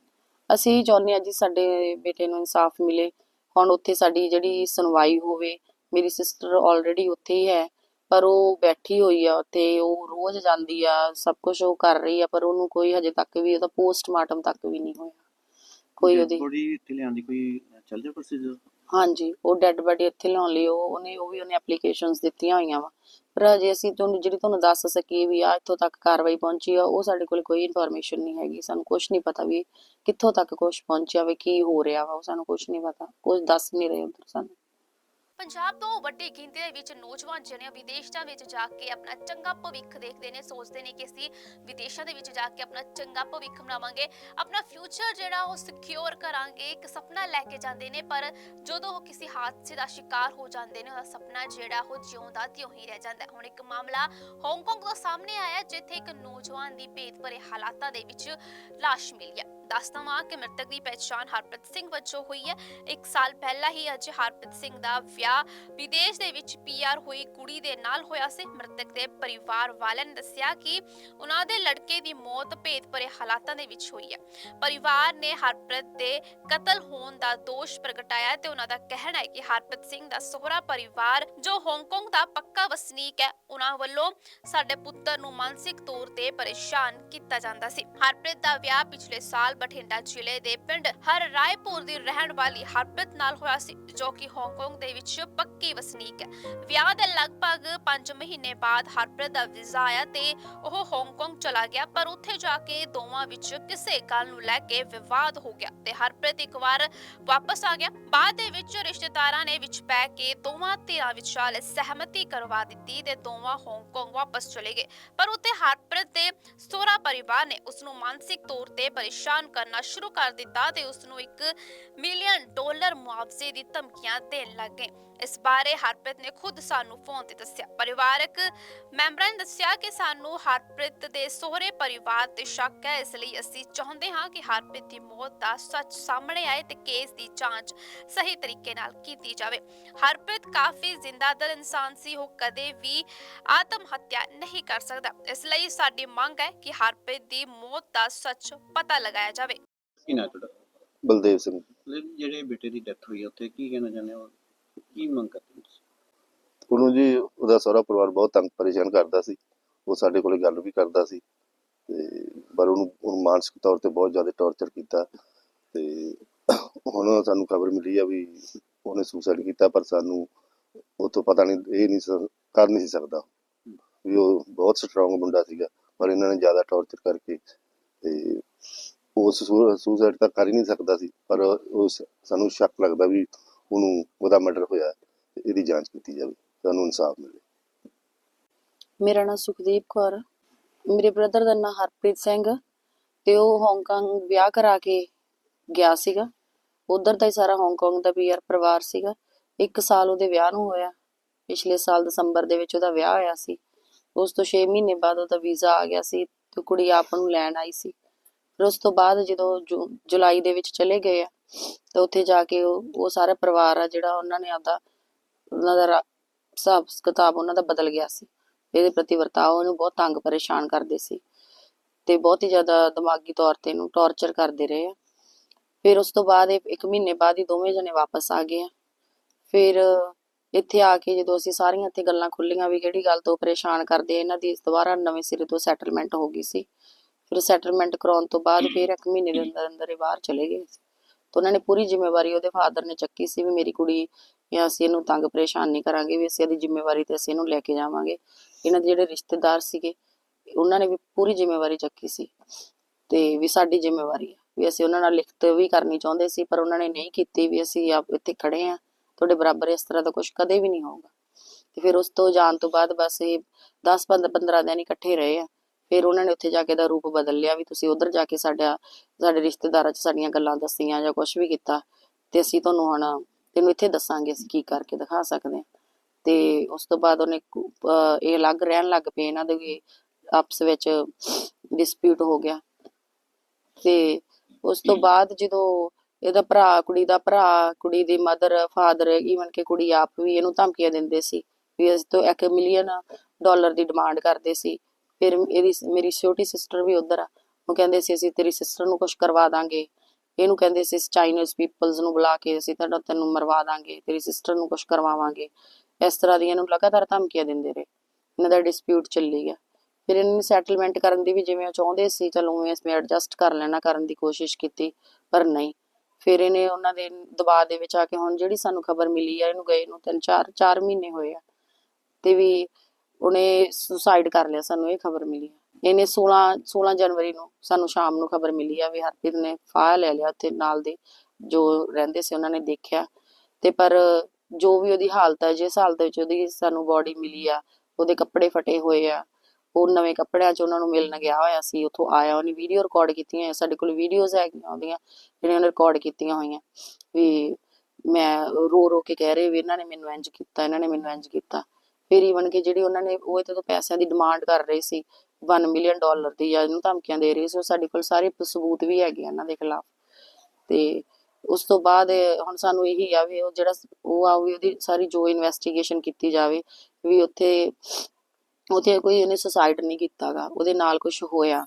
ਅਸੀਂ ਚਾਹੁੰਦੇ ਹਾਂ ਜੀ ਸਾਡੇ ਬੇਟੇ ਨੂੰ ਇਨਸਾਫ ਮਿਲੇ। ਹੁਣ ਉੱਥੇ ਸਾਡੀ ਜਿਹੜੀ ਸੁਣਵਾਈ ਹੋਵੇ ਮੇਰੀ ਸਿਸਟਰ ਆਲਰੇਡੀ ਉੱਥੇ ਹੀ ਹੈ ਪਰ ਉਹ ਬੈਠੀ ਹੋਈ ਆ ਉੱਥੇ ਉਹ ਰੋਜ਼ ਜਾਂਦੀ ਆ ਸਭ ਕੁਝ ਉਹ ਕਰ ਰਹੀ ਆ ਪਰ ਉਹਨੂੰ ਕੋਈ ਹਜੇ ਤੱਕ ਵੀ ਉਹਦਾ ਪੋਸਟਮਾਰਟਮ ਤੱਕ ਵੀ ਨਹੀਂ ਹੋਇਆ। ਕੋਈ ਉਹਦੀ ਬੋਡੀ ਇੱਥੇ ਲਿਆਉਣ ਦੀ ਕੋਈ ਚੱਲ ਰਿਹਾ ਪ੍ਰੋਸੀਜਰ ਹਾਂਜੀ ਉਹ ਡੈੱਡ ਬਾਡੀ ਇੱਥੇ ਲਿਆਉਣ ਲਈ ਉਹ ਉਹਨੇ ਉਹ ਵੀ ਉਹਨੇ ਐਪਲੀਕੇਸ਼ਨਸ ਦਿੱਤੀਆਂ ਹੋਈਆਂ ਵਾ। ਪਰ ਹਜੇ ਅਸੀਂ ਤੁਹਾਨੂੰ ਜਿਹੜੀ ਤੁਹਾਨੂੰ ਦੱਸ ਸਕੀਏ ਵੀ ਆ ਇੱਥੋਂ ਤੱਕ ਕਾਰਵਾਈ ਪਹੁੰਚੀ ਆ ਉਹ ਸਾਡੇ ਕੋਲ ਕੋਈ ਇਨਫੋਰਮੇਸ਼ਨ ਨਹੀਂ ਹੈਗੀ ਸਾਨੂੰ ਕੁਝ ਨਹੀਂ ਪਤਾ ਵੀ ਕਿੱਥੋਂ ਤੱਕ ਕੁਝ ਪਹੁੰਚਿਆ ਵੀ ਕੀ ਹੋ ਰਿਹਾ ਵਾ ਉਹ ਸਾਨੂੰ ਕੁਝ ਨਹੀਂ ਪਤਾ ਕੁਝ ਦੱਸ ਨਹੀਂ ਰਹੇ ਉਧਰ ਸਾਨੂੰ। ਪੰਜਾਬ ਤੋਂ ਵੱਡੀ ਗਿਣਤੀ ਦੇ ਵਿੱਚ ਨੌਜਵਾਨ ਜਣੇ ਵਿਦੇਸ਼ਾਂ ਵਿੱਚ ਜਾ ਕੇ ਆਪਣਾ ਚੰਗਾ ਭਵਿੱਖ ਦੇਖਦੇ ਨੇ, ਸੋਚਦੇ ਨੇ ਕਿ ਅਸੀਂ ਵਿਦੇਸ਼ਾਂ ਦੇ ਵਿੱਚ ਜਾ ਕੇ ਆਪਣਾ ਚੰਗਾ ਭਵਿੱਖ ਬਣਾਵਾਂਗੇ, ਆਪਣਾ ਫਿਊਚਰ ਜਿਹੜਾ ਉਹ ਸਿਕਿਉਰ ਕਰਾਂਗੇ, ਇੱਕ ਸੁਪਨਾ ਲੈ ਕੇ ਜਾਂਦੇ ਨੇ, ਪਰ ਜਦੋਂ ਉਹ ਕਿਸੇ ਹਾਦਸੇ ਦਾ ਸ਼ਿਕਾਰ ਹੋ ਜਾਂਦੇ ਨੇ, ਉਹਦਾ ਸੁਪਨਾ ਜਿਹੜਾ ਉਹ ਜਿਉਂਦਾ ਤਿਉਂ ਹੀ ਰਹਿ ਜਾਂਦਾ। ਹੁਣ ਇੱਕ ਮਾਮਲਾ ਹਾਂਗਕਾਂਗ ਤੋਂ ਸਾਹਮਣੇ ਆਇਆ, ਜਿੱਥੇ ਇੱਕ ਨੌਜਵਾਨ ਦੀ ਭੇਦ ਭਰੇ ਹਾਲਾਤਾਂ ਦੇ ਵਿੱਚ ਲਾਸ਼ ਮਿਲੀ ਹੈ। ਦੱਸਦਾ ਵਾਂ ਕਿ ਮ੍ਰਿਤਕ ਦੀ ਪਛਾਣ ਹਰਪ੍ਰੀਤ ਸਿੰਘ ਵਜੋਂ ਹੋਈ ਹੈ। ਇੱਕ ਸਾਲ ਪਹਿਲਾਂ ਹੀ ਅੱਜ ਹਰਪ੍ਰੀਤ ਸਿੰਘ ਦਾ ਵਿਆਹ ਵਿਦੇਸ਼ ਦੇ ਵਿੱਚ ਪੀਆਰ ਹੋਈ ਕੁੜੀ ਦੇ ਨਾਲ ਹੋਇਆ ਸੀ। ਮ੍ਰਿਤਕ ਦੇ ਪਰਿਵਾਰ ਵਾਲਿਆਂ ਨੇ ਦੱਸਿਆ ਕਿ ਉਹਨਾਂ ਦੇ ਲੜਕੇ ਦੀ ਮੌਤ ਭੇਦ ਭਰੇ ਹਾਲਾਤਾਂ ਦੇ ਵਿੱਚ ਹੋਈ ਹੈ। ਪਰਿਵਾਰ ਨੇ ਹਰਪ੍ਰੀਤ ਦੇ ਕਤਲ ਹੋਣ ਦਾ ਦੋਸ਼ ਪ੍ਰਗਟਾਇਆ ਤੇ ਉਹਨਾਂ ਦਾ ਕਹਿਣਾ ਹੈ ਕਿ ਹਰਪ੍ਰੀਤ ਸਿੰਘ ਦਾ ਸਹੁਰਾ ਪਰਿਵਾਰ, ਜੋ ਹਾਂਗਕਾਂਗ ਦਾ ਪੱਕਾ ਵਸਨੀਕ ਹੈ, ਉਹਨਾਂ ਵੱਲੋਂ ਸਾਡੇ ਪੁੱਤਰ ਨੂੰ ਮਾਨਸਿਕ ਤੌਰ ਤੇ ਪਰੇਸ਼ਾਨ ਕੀਤਾ ਜਾਂਦਾ ਸੀ। ਹਰਪ੍ਰੀਤ ਦਾ ਵਿਆਹ ਪਿਛਲੇ ਸਾਲ ਬਠਿੰਡਾ ਜ਼ਿਲ੍ਹੇ ਦੇ ਪਿੰਡ ਹਰ ਰਾਏਪੁਰ ਦੀ ਰਹਿਣ ਵਾਲੀ ਹਰਪ੍ਰੀਤ ਨਾਲ ਹੋਇਆ ਸੀ, ਜੋ ਕਿ ਹਾਂਗਕਾਂਗ ਦੇ ਵਿੱਚ ਪੱਕੀ ਵਸਨੀਕ ਹੈ। ਵਿਆਹ ਦੇ ਲਗਭਗ 5 ਮਹੀਨੇ ਬਾਅਦ ਹਰਪ੍ਰੀਤ ਦਾ ਵੀਜ਼ਾ ਆਇਆ ਤੇ ਉਹ ਹਾਂਗਕਾਂਗ ਚਲਾ ਗਿਆ, ਪਰ ਉੱਥੇ ਜਾ ਕੇ ਦੋਵਾਂ ਵਿੱਚ ਕਿਸੇ ਗੱਲ ਨੂੰ ਲੈ ਕੇ ਵਿਵਾਦ ਹੋ ਗਿਆ ਤੇ ਹਰਪ੍ਰੀਤ ਇੱਕ ਵਾਰ ਵਾਪਸ ਆ ਗਿਆ। ਬਾਅਦ ਦੇ ਵਿੱਚ ਰਿਸ਼ਤੇਦਾਰਾਂ ਨੇ ਵਿੱਚ ਪੈ ਕੇ ਦੋਵਾਂ ਧਿਰਾਂ ਵਿਚਾਲੇ ਸਹਿਮਤੀ ਕਰਵਾ ਦਿੱਤੀ ਤੇ ਦੋਵਾਂ ਹਾਂਗਕਾਂਗ ਵਾਪਸ ਚਲੇ ਗਏ। ਪਰ ਉੱਥੇ ਹਰਪ੍ਰੀਤ ਦੇ ਸਹੁਰਾ ਪਰਿਵਾਰ ਨੇ ਉਸ ਨੂੰ ਮਾਨਸਿਕ ਤੌਰ ਤੇ ਪਰੇਸ਼ਾਨ ਕਰਨਾ ਸ਼ੁਰੂ ਕਰ ਦਿੱਤਾ ਤੇ ਉਸ ਨੂੰ 1 ਮਿਲੀਅਨ ਡਾਲਰ ਮੁਆਵਜ਼ੇ ਦੀ ਧਮਕੀਆਂ ਦੇਣ ਲੱਗ ਗਏ। ਇਸ ਬਾਰੇ ਹਰਪ੍ਰੀਤ ਨੇ ਖੁਦ ਸਾਨੂੰ ਫੋਨ ਤੇ ਦੱਸਿਆ। ਪਰਿਵਾਰਕ ਮੈਂਬਰਾਂ ਨੇ ਦੱਸਿਆ ਕਿ ਸਾਨੂੰ ਹਰਪ੍ਰੀਤ ਦੇ ਸਹੁਰੇ ਪਰਿਵਾਰ ਤੇ ਸ਼ੱਕ ਹੈ। ਇਸ ਲਈ ਅਸੀਂ ਚਾਹੁੰਦੇ ਹਾਂ ਕਿ ਹਰਪ੍ਰੀਤ ਦੀ ਮੌਤ ਦਾ ਸੱਚ ਸਾਹਮਣੇ ਆਏ ਤੇ ਕੇਸ ਦੀ ਜਾਂਚ ਸਹੀ ਤਰੀਕੇ ਨਾਲ ਕੀਤੀ ਜਾਵੇ। ਹਰਪ੍ਰੀਤ ਕਾਫੀ ਜ਼ਿੰਦਾਦਿਲ ਇਨਸਾਨ ਸੀ। ਉਹ ਕਦੇ ਵੀ ਆਤਮ ਹੱਤਿਆ ਨਹੀਂ ਕਰ ਸਕਦਾ। ਇਸ ਲਈ ਸਾਡੀ ਮੰਗ ਹੈ ਕਿ ਹਰਪ੍ਰੀਤ ਦੀ ਮੌਤ ਦਾ ਸੱਚ ਪਤਾ ਲਗਾਇਆ ਜਾਵੇ। ਕੀ ਨਾ ਤੁਹਾਡਾ? ਬਲਦੇਵ ਸਿੰਘ। ਜਿਹੜੇ ਬੇਟੇ ਦੀ ਡੈਥ ਹੋਈ ਆ ਉੱਥੇ ਕੀ ਕਹਿਣਾ ਚਾਹੁੰਦੇ ਹੋ? ਕੀ ਮੰਗ ਕਰਦੇ ਹੋ ਤੁਸੀਂ? ਉਹਨੂੰ ਜੀ ਉਹਦਾ ਸਾਰਾ ਪਰਿਵਾਰ ਬਹੁਤ ਤੰਗ ਪਰੇਸ਼ਾਨ ਕਰਦਾ ਸੀ। ਉਹ ਸਾਡੇ ਕੋਲੇ ਗੱਲ ਵੀ ਕਰਦਾ ਸੀ ਤੇ ਪਰ ਉਹਨੂੰ ਉਹਨੂੰ ਮਾਨਸਿਕ ਤੌਰ ਤੇ ਬਹੁਤ ਜ਼ਿਆਦਾ ਟੌਰਚਰ ਕੀਤਾ ਤੇ ਹੁਣ ਸਾਨੂੰ ਖਬਰ ਮਿਲੀ ਆ ਵੀ ਉਹਨੇ ਸੁਸਾਈਡ ਕੀਤਾ ਪਰ ਸਾਨੂੰ ਉਹ ਤੋਂ ਪਤਾ ਨਹੀਂ, ਇਹ ਨਹੀਂ ਸ- ਕਰ ਨਹੀਂ ਸੀ ਸਕਦਾ। ਵੀ ਉਹ ਬਹੁਤ ਸਟਰੋਂਗ ਮੁੰਡਾ ਸੀਗਾ ਪਰ ਇਹਨਾਂ ਨੇ ਜ਼ਿਆਦਾ ਟੌਰਚਰ ਕਰਕੇ ਤੇ ਉਸ ਸੁਸਾਈਡ ਤਾਂ ਕਰ ਹੀ ਨਹੀਂ ਸਕਦਾ ਸੀ। ਪਰ ਉਸ ਸਾਨੂੰ ਸ਼ੱਕ ਲੱਗਦਾ ਵੀ ਉਹਨੂੰ ਉਹਦਾ ਮਰਡਰ ਹੋਇਆ ਤੇ ਇਹਦੀ ਜਾਂਚ ਕੀਤੀ ਜਾਵੇ, ਸਾਨੂੰ ਇਨਸਾਫ ਮਿਲੇ। ਮੇਰਾ ਨਾਮ ਸੁਖਦੀਪ ਕੌਰ ਆ। ਮੇਰੇ ਬ੍ਰਦਰ ਦਾ ਨਾਮ ਹਰਪ੍ਰੀਤ ਸਿੰਘ ਆ ਤੇ ਉਹ ਹਾਂਗਕਾਂਗ ਵਿਆਹ ਕਰਾ ਕੇ ਗਿਆ ਸੀਗਾ। ਉਧਰ ਦਾ ਹੀ ਸਾਰਾ ਹਾਂਗਕਾਂਗ ਦਾ ਪੀਆਰ ਪਰਿਵਾਰ ਸੀਗਾ। ਇੱਕ ਸਾਲ ਉਹਦੇ ਵਿਆਹ ਨੂੰ ਹੋਇਆ। ਪਿਛਲੇ ਸਾਲ ਦਸੰਬਰ ਦੇ ਵਿੱਚ ਉਹਦਾ ਵਿਆਹ ਹੋਇਆ ਸੀ। ਉਸ ਤੋਂ 6 ਮਹੀਨੇ ਬਾਅਦ ਉਹਦਾ ਵੀਜ਼ਾ ਆ ਗਿਆ ਸੀ ਤੇ ਕੁੜੀ ਆਪ ਨੂੰ ਲੈਣ ਆਈ ਸੀ। ਫਿਰ ਉਸ ਤੋਂ ਬਾਅਦ ਜਦੋਂ ਜੂ- ਜੁਲਾਈ ਦੇ ਵਿੱਚ ਚਲੇ ਗਏ ਆ ਤੇ ਉੱਥੇ ਜਾ ਕੇ ਉਹ ਉਹ ਸਾਰਾ ਪਰਿਵਾਰ ਆ ਜਿਹੜਾ ਉਹਨਾਂ ਨੇ ਆਪਦਾ ਉਹਨਾਂ ਦਾ ਹਿਸਾਬ ਕਿਤਾਬ ਉਹਨਾਂ ਦਾ ਬਦਲ ਗਿਆ ਸੀ। ਇਹਦੇ ਪ੍ਰਤੀ ਵਰਤਾਓ ਉਹਨੂੰ ਬਹੁਤ ਤੰਗ ਪਰੇਸ਼ਾਨ ਕਰਦੇ ਸੀ। ਤੇ ਬਹੁਤ ਹੀ ਜ਼ਿਆਦਾ ਦਿਮਾਗੀ ਤੌਰ ਤੇ ਇਹਨੂੰ ਟੌਰਚਰ ਕਰਦੇ ਰਹੇ ਆ। ਫਿਰ ਉਸ ਤੋਂ ਬਾਅਦ ਇੱਕ ਮਹੀਨੇ ਬਾਅਦ ਹੀ ਦੋਵੇਂ ਜਣੇ ਵਾਪਸ ਆ ਗਏ ਆ। ਫਿਰ ਇੱਥੇ ਆ ਕੇ ਜਦੋਂ ਅਸੀਂ ਸਾਰੀਆਂ ਇੱਥੇ ਗੱਲਾਂ ਖੁੱਲੀਆਂ ਵੀ ਕਿਹੜੀ ਗੱਲ ਤੋਂ ਪਰੇਸ਼ਾਨ ਕਰਦੇ ਇਹਨਾਂ ਦੀ ਦੁਬਾਰਾ ਨਵੇਂ ਸਿਰੇ ਤੋਂ ਸੈਟਲਮੈਂਟ ਹੋ ਗਈ ਸੀ। ਫਿਰ ਸੈਟਲਮੈਂਟ ਕਰਾਉਣ ਤੋਂ ਬਾਅਦ ਫਿਰ ਇੱਕ ਮਹੀਨੇ ਦੇ ਅੰਦਰ ਅੰਦਰ ਇਹ ਬਾਹਰ ਚਲੇ ਗਏ ਸੀ। ਤਾਂ ਉਹਨਾਂ ਨੇ ਪੂਰੀ ਜ਼ਿੰਮੇਵਾਰੀ ਉਹਦੇ ਫਾਦਰ ਨੇ ਚੱਕੀ ਸੀ ਵੀ ਮੇਰੀ ਕੁੜੀ ਜਾਂ ਅਸੀਂ ਇਹਨੂੰ ਤੰਗ ਪਰੇਸ਼ਾਨ ਨਹੀਂ ਕਰਾਂਗੇ, ਵੀ ਅਸੀਂ ਇਹਦੀ ਜ਼ਿੰਮੇਵਾਰੀ ਤੇ ਅਸੀਂ ਇਹਨੂੰ ਲੈ ਕੇ ਜਾਵਾਂਗੇ। ਇਹਨਾਂ ਦੇ ਜਿਹੜੇ ਰਿਸ਼ਤੇਦਾਰ ਸੀਗੇ, ਉਹਨਾਂ ਨੇ ਵੀ ਪੂਰੀ ਜ਼ਿੰਮੇਵਾਰੀ ਚੱਕੀ ਸੀ ਤੇ ਵੀ ਸਾਡੀ ਜ਼ਿੰਮੇਵਾਰੀ ਹੈ ਵੀ ਅਸੀਂ ਉਹਨਾਂ ਨਾਲ ਲਿਖਤ ਵੀ ਕਰਨੀ ਚਾਹੁੰਦੇ ਸੀ, ਪਰ ਉਹਨਾਂ ਨੇ ਨਹੀਂ ਕੀਤੀ ਵੀ ਅਸੀਂ ਆਪ ਇੱਥੇ ਖੜੇ ਆ, ਤੁਹਾਡੇ ਬਰਾਬਰ ਇਸ ਤਰ੍ਹਾਂ ਦਾ ਕੁਝ ਕਦੇ ਵੀ ਨਹੀਂ ਹੋਊਗਾ। ਤੇ ਫਿਰ ਉਸ ਤੋਂ ਜਾਣ ਤੋਂ ਬਾਅਦ ਬਸ ਇਹ 10 15 15 ਦਿਨ ਇਕੱਠੇ ਰਹੇ ਆ। ਫਿਰ ਉਹਨਾਂ ਨੇ ਉੱਥੇ ਜਾ ਕੇ ਦਾ ਰੂਪ ਬਦਲ ਲਿਆ ਵੀ ਤੁਸੀਂ ਉਧਰ ਜਾ ਕੇ ਸਾਡਾ, ਸਾਡੇ ਰਿਸ਼ਤੇਦਾਰਾਂ 'ਚ ਸਾਡੀਆਂ ਗੱਲਾਂ ਦੱਸੀਆਂ ਜਾਂ ਕੁਝ ਵੀ ਕੀਤਾ ਤੇ ਅਸੀਂ ਤੁਹਾਨੂੰ ਹੁਣ ਤੈਨੂੰ ਇੱਥੇ ਦੱਸਾਂਗੇ ਅਸੀਂ ਕੀ ਕਰਕੇ ਦਿਖਾ ਸਕਦੇ ਹਾਂ। ਤੇ ਉਸ ਤੋਂ ਬਾਅਦ ਉਹਨੇ ਇਹ ਅਲੱਗ ਰਹਿਣ ਲੱਗ ਪਏ ਇਹਨਾਂ ਦੇ ਆਪਸ ਵਿੱਚ ਡਿਸਪਿਊਟ ਹੋ ਗਿਆ। ਤੇ ਉਸ ਤੋਂ ਬਾਅਦ ਜਦੋਂ ਇਹਦਾ ਭਰਾ, ਕੁੜੀ ਦਾ ਭਰਾ, ਕੁੜੀ ਦੀ ਮਦਰ ਫਾਦਰ ਈਵਨ ਕਿ ਕੁੜੀ ਆਪ ਵੀ ਇਹਨੂੰ ਧਮਕੀਆਂ ਦਿੰਦੇ ਸੀ ਵੀ ਇਸ ਤੋਂ 1 ਮਿਲੀਅਨ ਡਾਲਰ ਦੀ ਡਿਮਾਂਡ ਕਰਦੇ ਸੀ। ਫਿਰ ਇਹਦੀ ਮੇਰੀ ਛੋਟੀ ਸਿਸਟਰ ਵੀ ਉਧਰ ਆ। ਉਹ ਕਹਿੰਦੇ ਸੀ, ਅਸੀਂ ਤੇਰੀ ਸਿਸਟਰ ਨੂੰ ਕੁਝ ਕਰਵਾ ਦਾਂਗੇ। ਇਹਨੂੰ ਕਹਿੰਦੇ ਸੀ ਚਾਈਨੀਜ਼ ਪੀਪਲਸ ਨੂੰ ਬੁਲਾ ਕੇ ਅਸੀਂ ਤੁਹਾਡਾ ਤੈਨੂੰ ਮਰਵਾ ਦਾਂਗੇ। ਤੇਰੀ ਸਿਸਟਰ ਨੂੰ ਕੁਝ ਕਰਵਾਵਾਂਗੇ। ਇਸ ਤਰ੍ਹਾਂ ਦੀਆਂ ਇਹਨੂੰ ਲਗਾਤਾਰ ਧਮਕੀਆਂ ਦਿੰਦੇ ਰਹੇ। ਇਹਨਾਂ ਦਾ ਡਿਸਪਿਊਟ ਚੱਲੀ ਗਿਆ। ਫਿਰ ਇਹਨਾਂ ਨੇ ਸੈਟਲਮੈਂਟ ਕਰਨ ਦੀ ਵੀ ਜਿਵੇਂ ਚਾਹੁੰਦੇ ਸੀ, ਚਲੋ ਉਵੇਂ ਅਸੀਂ ਐਡਜਸਟ ਕਰ ਲੈਣਾ ਕਰਨ ਦੀ ਕੋਸ਼ਿਸ਼ ਕੀਤੀ, ਪਰ ਨਹੀਂ। ਫਿਰ ਇਹਨੇ ਉਹਨਾਂ ਦੇ ਦਬਾਅ ਦੇ ਵਿੱਚ ਆ ਕੇ ਹੁਣ ਜਿਹੜੀ ਸਾਨੂੰ ਖਬਰ ਮਿਲੀ ਆ, ਇਹਨੂੰ ਗਏ ਨੂੰ ਤਿੰਨ ਚਾਰ ਚਾਰ ਮਹੀਨੇ ਹੋਏ ਆ। ਤੇ ਵੀ ਉਹਨੇ ਸੁਸਾਈਡ ਕਰ ਲਿਆ ਸਾਨੂੰ ਇਹ ਖਬਰ ਮਿਲੀ। ਇਹਨੇ 16 16 ਜਨਵਰੀ ਨੂੰ ਸਾਨੂੰ ਸ਼ਾਮ ਨੂੰ ਖਬਰ ਮਿਲੀ ਆ ਵੀ ਹਰਪ੍ਰੀਤ ਨੇ ਫਾਹ ਲੈ ਲਿਆ ਉੱਥੇ ਨਾਲ ਦੇ ਜੋ ਰਹਿੰਦੇ ਸੀ ਉਹਨਾਂ ਨੇ ਦੇਖਿਆ। ਤੇ ਪਰ ਜੋ ਵੀ ਉਹਦੀ ਹਾਲਤ ਹੈ ਜਿਸ ਹਾਲਤ ਵਿੱਚ ਉਹਦੀ ਸਾਨੂੰ ਬੋਡੀ ਮਿਲੀ ਆ ਉਹਦੇ ਕੱਪੜੇ ਫਟੇ ਹੋਏ ਆ ਉਹ ਨਵੇਂ ਕੱਪੜਿਆਂ 'ਚ ਉਹਨਾਂ ਨੂੰ ਮਿਲਣ ਗਿਆ ਹੋਇਆ ਸੀ ਉੱਥੋਂ ਆਇਆ ਉਹਨੇ ਵੀਡੀਓ ਰਿਕਾਰਡ ਕੀਤੀਆਂ ਹੋਈਆਂ, ਸਾਡੇ ਕੋਲ ਵੀਡੀਓਜ਼ ਹੈਗੀਆਂ ਉਹਦੀਆਂ ਜਿਹੜੀਆਂ ਉਹਨੇ ਰਿਕਾਰਡ ਕੀਤੀਆਂ ਹੋਈਆਂ ਵੀ ਮੈਂ ਰੋ ਰੋ ਕੇ ਕਹਿ ਰਹੇ ਵੀ ਇਹਨਾਂ ਨੇ ਮੈਨੂੰ ਇੰਜ ਕੀਤਾ ਇਹਨਾਂ ਨੇ ਮੈਨੂੰ ਇੰਜ ਕੀਤਾ। ਫਿਰ ਈਵਨ ਕਿ ਜਿਹੜੀ ਉਹਨਾਂ ਨੇ ਉਹ ਇਹਦੇ ਤੋਂ ਪੈਸਿਆਂ ਦੀ ਡਿਮਾਂਡ ਕਰ ਰਹੇ ਸੀ 1 ਮਿਲੀਅਨ ਡਾਲਰ ਦੀ ਜਾਂ ਇਹਨੂੰ ਧਮਕੀਆਂ ਦੇ ਰਹੇ ਸੀ ਸਾਡੇ ਕੋਲ ਸਾਰੇ ਸਬੂਤ ਵੀ ਹੈਗੇ ਇਹਨਾਂ ਦੇ ਖਿਲਾਫ। ਤੇ ਉਸ ਤੋਂ ਬਾਅਦ ਹੁਣ ਸਾਨੂੰ ਇਹੀ ਆ ਵੀ ਉਹ ਜਿਹੜਾ ਉਹ ਆ ਵੀ ਉਹਦੀ ਸਾਰੀ ਜੋ ਇਨਵੈਸਟੀਗੇਸ਼ਨ ਕੀਤੀ ਜਾਵੇ ਵੀ ਉੱਥੇ ਉੱਥੇ ਕੋਈ ਉਹਨੇ ਸੁਸਾਈਡ ਨਹੀਂ ਕੀਤਾਗਾ ਉਹਦੇ ਨਾਲ ਕੁਝ ਹੋਇਆ,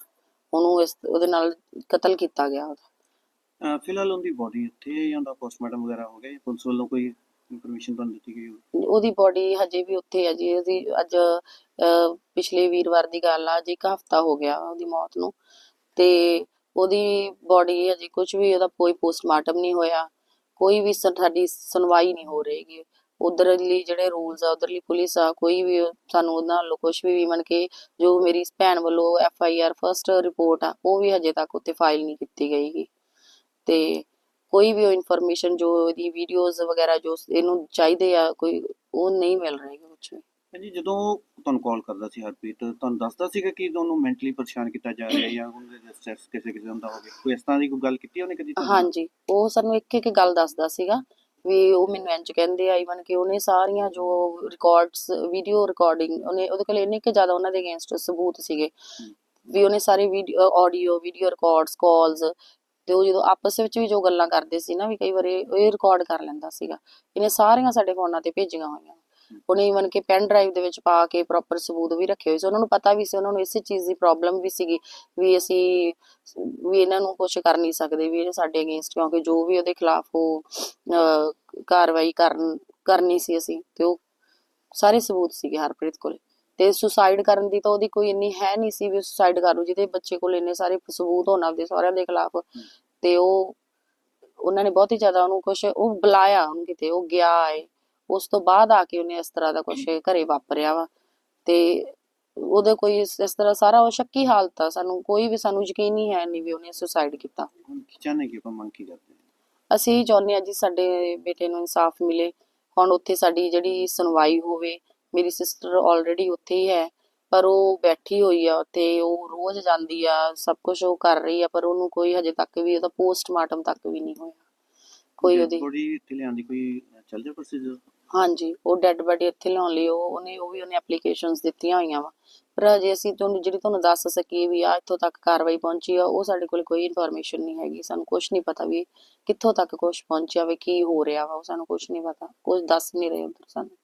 ਉਹਨੂੰ ਇਸ, ਉਹਦੇ ਨਾਲ ਕਤਲ ਕੀਤਾ ਗਿਆ ਉਹਦਾ। ਫਿਲਹਾਲ ਉਹਦੀ ਬੋਡੀ ਇੱਥੇ ਜਾਂ ਉਹਦਾ ਪੋਸਟਮਾਰਟਮ ਵਗੈਰਾ ਹੋ ਗਿਆ ਜਾਂ ਪੁਲਿਸ ਵੱਲੋਂ ਕੋਈ ਇਨਫੋਰਮੇਸ਼ਨ ਤੁਹਾਨੂੰ ਦਿੱਤੀ ਗਈ ਹੋਵੇ ਉਹਦੀ ਬੋਡੀ ਹਜੇ ਵੀ ਉੱਥੇ ਹੈ ਜੀ ਉਹਦੀ ਅੱਜ ਅਹ, ਪਿਛਲੇ ਵੀਰਵਾਰ ਦੀ ਗੱਲ ਆ ਜੀ ਇੱਕ ਹਫਤਾ ਹੋ ਗਿਆ ਉਹਦੀ ਮੌਤ ਨੂੰ। ਤੇ ਉਹਦੀ ਬੋਡੀ ਹਜੇ ਕੁਝ ਵੀ ਉਹਦਾ ਕੋਈ ਪੋਸਟਮਾਰਟਮ ਨਹੀਂ ਹੋਇਆ ਕੋਈ ਵੀ ਸਾ- ਸਾਡੀ ਸੁਣਵਾਈ ਨਹੀਂ ਹੋ ਰਹੀਗੀ ਉਧਰਲੀ ਜਿਹੜੇ ਰੂਲਸ ਆ ਉਧਰਲੀ ਪੁਲਿਸ ਆ ਕੋਈ ਵੀ ਉਹ- ਸਾਨੂੰ ਉਹਨਾਂ ਵੱਲੋਂ ਕੁਝ ਵੀ ਮਨ ਕੇ ਜੋ ਮੇਰੀ ਭੈਣ ਵੱਲੋਂ F I R first report ਆ ਉਹ ਵੀ ਹਜੇ ਤੱਕ ਉੱਤੇ ਫਾਈਲ ਨਹੀਂ ਕੀਤੀ ਗਈਗੀ ਤੇ ਕੋਈ ਵੀ ਉਹ ਇਨਫੋਰਮੇਸ਼ਨ ਜੋ ਇਹਦੀ ਵੀਡੀਓਜ਼ ਵਗੈਰਾ ਜੋ ਇਹਨੂੰ ਚਾਹੀਦੇ ਆ ਕੋਈ ਉਹ ਨਹੀਂ ਮਿਲ ਰਹੀ ਕੁਝ ਵੀ। ਹਾਂਜੀ ਜਦੋਂ ਤੁਹਾਨੂੰ ਕਾਲ ਕਰਦਾ ਸੀ ਹਰਪ੍ਰੀਤ ਤੁਹਾਨੂੰ ਦੱਸਦਾ ਸੀਗਾ ਕਿ ਉਹਨੂੰ ਮੈਂਟਲੀ ਪਰੇਸ਼ਾਨ ਕੀਤਾ ਜਾ ਰਿਹਾ ਜਾਂ ਉਹਦੇ ਸਟ੍ਰੈਸ ਕਿਸੇ ਕਿਸਮ ਦਾ ਹੋਵੇ? ਕੋਈ ਇਸ ਤਰ੍ਹਾਂ ਦੀ ਕੋਈ ਗੱਲ ਕੀਤੀ ਉਹਨੇ ਕਦੀ? ਹਾਂਜੀ ਉਹ ਸਾਨੂੰ ਇੱਕ ਇੱਕ ਗੱਲ ਦੱਸਦਾ ਸੀਗਾ ਵੀ ਉਹ ਮੈਨੂੰ ਇੰਜ ਕਹਿੰਦੇ ਆ ਇਵਨ ਕਿ ਉਹਨੇ ਸਾਰੀਆਂ ਜੋ ਰਿਕਾਰਡਸ ਵੀਡੀਓ ਰਿਕਾਰਡਿੰਗ ਉਹਨੇ ਉਹਦੇ ਕੋਲ ਇੰਨੇ ਕਿ ਜ਼ਿਆਦਾ ਉਹਨਾਂ ਦੇ ਅਗੇਂਸਟ ਸਬੂਤ ਸੀਗੇ ਵੀ ਉਹਨੇ ਸਾਰੇ video audio video records calls ਤੇ ਉਹ ਜਦੋਂ ਆਪਸ ਵਿੱਚ ਵੀ ਜੋ ਗੱਲਾਂ ਕਰਦੇ ਸੀ ਨਾ ਵੀ ਕਈ ਵਾਰੀ ਇਹ ਰਿਕਾਰਡ ਕਰ ਲੈਂਦਾ ਸੀਗਾ, ਇਹਨੇ ਸਾਰੀਆਂ ਸਾਡੇ ਫੋਨਾਂ ਤੇ ਭੇਜੀਆਂ ਹੋਈਆਂ। ਉਹਨੇ ਇਵਨ ਕਿ ਪੈਨ ਡਰਾਈਵ ਦੇ ਵਿੱਚ ਪਾ ਕੇ ਪ੍ਰੋਪਰ ਸਬੂਤ ਵੀ ਰੱਖੇ ਹੋਏ ਸੀ। ਉਹਨਾਂ ਨੂੰ ਪਤਾ ਵੀ ਸੀ, ਉਹਨਾਂ ਨੂੰ ਇਸੇ ਚੀਜ਼ ਦੀ ਪ੍ਰੋਬਲਮ ਵੀ ਸੀਗੀ ਵੀ ਅਸੀਂ ਵੀ ਇਹਨਾਂ ਨੂੰ ਕੁਝ ਕਰ ਨਹੀਂ ਸਕਦੇ, ਵੀ ਇਹ ਸਾਡੇ ਅਗੇਂਸਟ ਕਿਉਂਕਿ ਜੋ ਵੀ ਉਹਦੇ ਖਿਲਾਫ ਉਹ ਕਾਰਵਾਈ ਕਰਨ, ਕਰਨੀ ਸੀ ਅਸੀਂ, ਤੇ ਉਹ ਸਾਰੇ ਸਬੂਤ ਸੀਗੇ ਹਰਪ੍ਰੀਤ ਕੋਲੇ। ਤੇ ਸੁਸਾਈਡ ਕਰਨ ਦੀ ਤਾਂ ਉਹਦੀ ਕੋਈ ਇੰਨੀ ਹੈ ਨਹੀਂ ਸੀ ਵੀ ਸੁਸਾਈਡ ਕਰ ਲੂ ਜਿਹਦੇ ਬੱਚੇ ਕੋਲ ਇੰਨੇ ਸਾਰੇ ਸਬੂਤ ਹੋਣ ਆਪਦੇ ਸਹੁਰਿਆਂ ਦੇ ਖਿਲਾਫ। ਤੇ ਉਹ ਉਹਨਾਂ ਨੇ ਬਹੁਤ ਹੀ ਜ਼ਿਆਦਾ ਉਹਨੂੰ ਕੁਛ ਉਹ ਬੁਲਾਇਆ ਉਹਨੂੰ ਕਿਤੇ ਉਹ ਗਿਆ ਏ। ਉਸ ਤੋਂ ਬਾਅਦ ਆ ਕੇ ਉਹਨੇ ਇਸ ਤਰ੍ਹਾਂ ਦਾ ਕੁਛ ਘਰੇ ਵਾਪਰਿਆ ਵਾ। ਤੇ ਉਹਦੇ ਕੋਈ ਇਸ ਤਰ੍ਹਾਂ ਸਾਰਾ ਉਹ ਸ਼ੱਕੀ ਹਾਲਤ ਆ ਸਾਨੂੰ ਕੋਈ ਵੀ ਸਾਨੂੰ ਯਕੀਨ ਹੀ ਹੈ ਨਹੀਂ ਵੀ ਉਹਨੇ ਸੁਸਾਈਡ ਕੀਤਾ। ਹੁਣ ਕੀ ਆਪਾਂ ਮੰਗ ਕੀ ਕਰਦੇ ਅਸੀਂ ਚਾਹੁੰਦੇ ਹਾਂ ਜੀ ਸਾਡੇ ਬੇਟੇ ਨੂੰ ਇਨਸਾਫ ਮਿਲੇ। ਹੁਣ ਉੱਥੇ ਸਾਡੀ ਜਿਹੜੀ ਸੁਣਵਾਈ ਹੋਵੇ ਮੇਰੀ ਸਿਸਟਰ ਆਲਰੇਡੀ ਉੱਥੇ ਹੀ ਹੈ ਪਰ ਉਹ ਬੈਠੀ ਹੋਈ ਆ ਉੱਥੇ ਉਹ ਰੋਜ਼ ਜਾਂਦੀ ਆ ਸਭ ਕੁਝ ਉਹ ਕਰ ਰਹੀ ਆ ਪਰ ਉਹਨੂੰ ਕੋਈ ਹਜੇ ਤੱਕ ਵੀ ਉਹਦਾ ਪੋਸਟਮਾਰਟਮ ਤੱਕ ਵੀ ਨਹੀਂ ਹੋਇਆ। ਕੋਈ ਉਹਦੀ ਬੋਡੀ ਇੱਥੇ ਲਿਆਉਣ ਦੀ ਕੋਈ ਚੱਲ ਰਿਹਾ ਪ੍ਰੋਸੀਜਰ ਹਾਂਜੀ ਉਹ ਡੈੱਡ ਬਾਡੀ ਇੱਥੇ ਲਿਆਉਣ ਲਈ ਉਹ ਉਹਨੇ ਉਹ ਵੀ ਉਹਨੇ ਐਪਲੀਕੇਸ਼ਨਸ ਦਿੱਤੀਆਂ ਹੋਈਆਂ ਵਾ। ਪਰ ਹਜੇ ਅਸੀਂ ਤੁਹਾਨੂੰ ਜਿਹੜੀ ਤੁਹਾਨੂੰ ਦੱਸ ਸਕੀਏ ਵੀ ਆ ਇੱਥੋਂ ਤੱਕ ਕਾਰਵਾਈ ਪਹੁੰਚੀ ਆ ਉਹ ਸਾਡੇ ਕੋਲ ਕੋਈ ਇਨਫੋਰਮੇਸ਼ਨ ਨਹੀਂ ਹੈਗੀ ਸਾਨੂੰ ਕੁਝ ਨਹੀਂ ਪਤਾ ਵੀ ਕਿੱਥੋਂ ਤੱਕ ਕੁਝ ਪਹੁੰਚਿਆ ਵੇ ਕੀ ਹੋ ਰਿਹਾ ਵਾ ਉਹ ਸਾਨੂੰ ਕੁਝ ਨਹੀਂ ਪਤਾ ਕੁਝ ਦੱਸ ਨਹੀਂ ਰਹੇ ਉਧਰ ਸਾਨੂੰ।